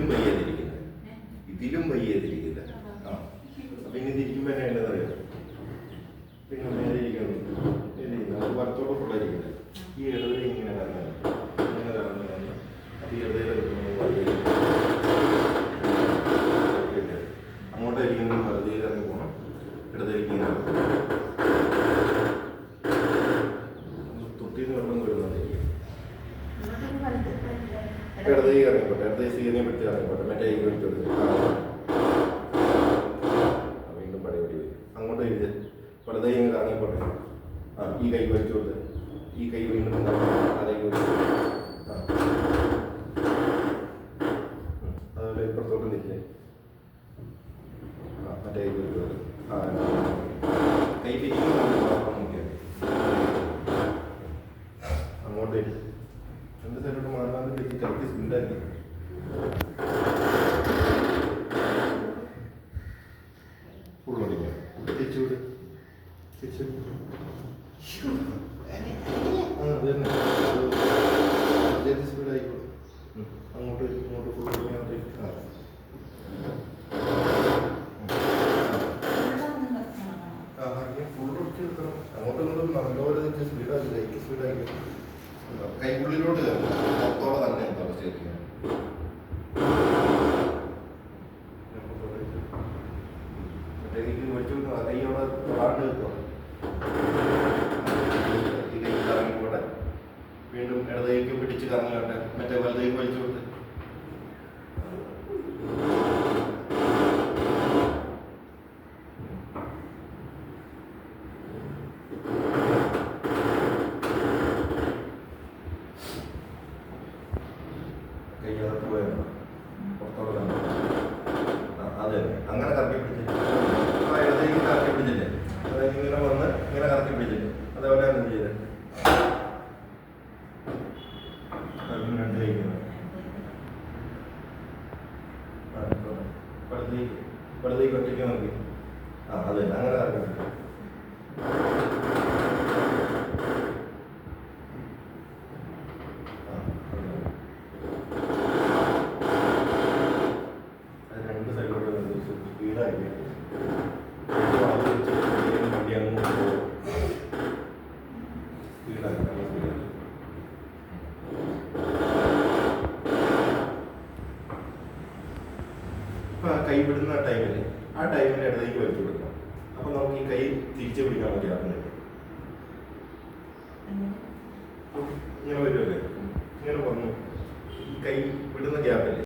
ഇതിലും വയ്യാതിരിക്കുന്നത് ഇതിലും വയ്യാതിരിക്കുന്നത് ആ അപ്പൊ ഇനി തിരിക്കുമ്പോ എന്നെ അറിയാം പിന്നെ നേരെ ഇരിക്കുന്നു. അത് വലത്തോട്ട് ഫുള്ള ഇരിക്കുന്നത് ഈ ഇടത് കൈ ഇങ്ങനെ കറങ്ങുന്നത് ഇങ്ങനെ കറങ്ങി അപ്പൊ ഈ ഇടതയിൽ അങ്ങോട്ട് ഇരിക്കുന്നത് വലതേ ഇറങ്ങി പോകണം ഇടതേക്ക് തൊട്ടിന്ന് ഇടത് കൈ ഇറങ്ങിക്കോട്ടെ ഇടത് കൈ സീനിയെ പറ്റി ഇറങ്ങിക്കോട്ടെ മറ്റേ കൈ പറ്റി കൊടുക്കും വീണ്ടും പടി പടി വരും. അങ്ങോട്ട് എഴുതി. വലത് കൈ ഇങ്ങ് ഇറങ്ങിക്കോട്ടെ ആ ഈ കൈ വലിച്ചു കൊടുത്ത്. ഈ കൈ വീണ്ടും അതേ വലിച്ചു ആ. അതുപോലെ ഇപ്പുറത്തോട്ട് നിൽക്കേ. ആ മറ്റേ അങ്ങോട്ട്. രണ്ട് സൈഡോട്ട് മാറാൻ വെച്ച് കൈക്ക് സ്പീഡാക്കി ഫുൾ ഓടിക്കാം തിരിച്ചുവിട് തിരിച്ചു ആ അത് തന്നെ അതേ സ്പീഡായിക്കോളും ഉം. അങ്ങോട്ട് ഇങ്ങോട്ട് ഫുൾ ആ എടുക്കണം അങ്ങോട്ടും ഇങ്ങോട്ടും നല്ലപോലെ സ്പീഡാക്കി സ്പീഡാക്കി തന്നെ കൈ ഈ കൈ കറങ്ങിക്കൂടെ വീണ്ടും ഇടതേക്ക് പിടിച്ച് കറങ്ങട്ടെ മറ്റേ വലുതേക്ക് വലിച്ചു കൊടുത്ത്. കൈ അകത്ത് പോയാൽ പുറത്തോടെ അതെ. അങ്ങനെ കറക്കി പിടിച്ചിട്ട് ആ ഇടത്തേക്ക് കറക്കി പിടിച്ചില്ലേ? അതായത് ഇങ്ങനെ വന്ന് ഇങ്ങനെ കറക്കി പിടിച്ചില്ലേ? അതേപോലെ തന്നെ ചെയ്ത്. വലത്തേക്ക് വലത്തേക്ക് ഒറ്റയ്ക്ക് നോക്കി. ആ അതെ അങ്ങനെ കറക്കി പിടിച്ചു ആ അതെ. അത് രണ്ട് സൈഡിലോട്ട് സ്പീഡായി വണ്ടി അങ്ങോട്ട് പോകും സ്പീഡായി നല്ല സ്പീഡായി ഇപ്പൊ ആ കൈ വിടുന്ന ടൈമിൽ ആ ടൈമിൽ ഇടത്തേക്ക് വലിച്ചു കൊടുക്കാം അപ്പൊ നമുക്ക് ഈ കൈ തിരിച്ചു പിടിക്കാൻ അറിഞ്ഞിട്ട് ഇങ്ങനെ വരുമല്ലേ? ഇങ്ങനെ വന്നു. ഈ കൈ വിടുന്ന ഗ്യാപ്പില്ലേ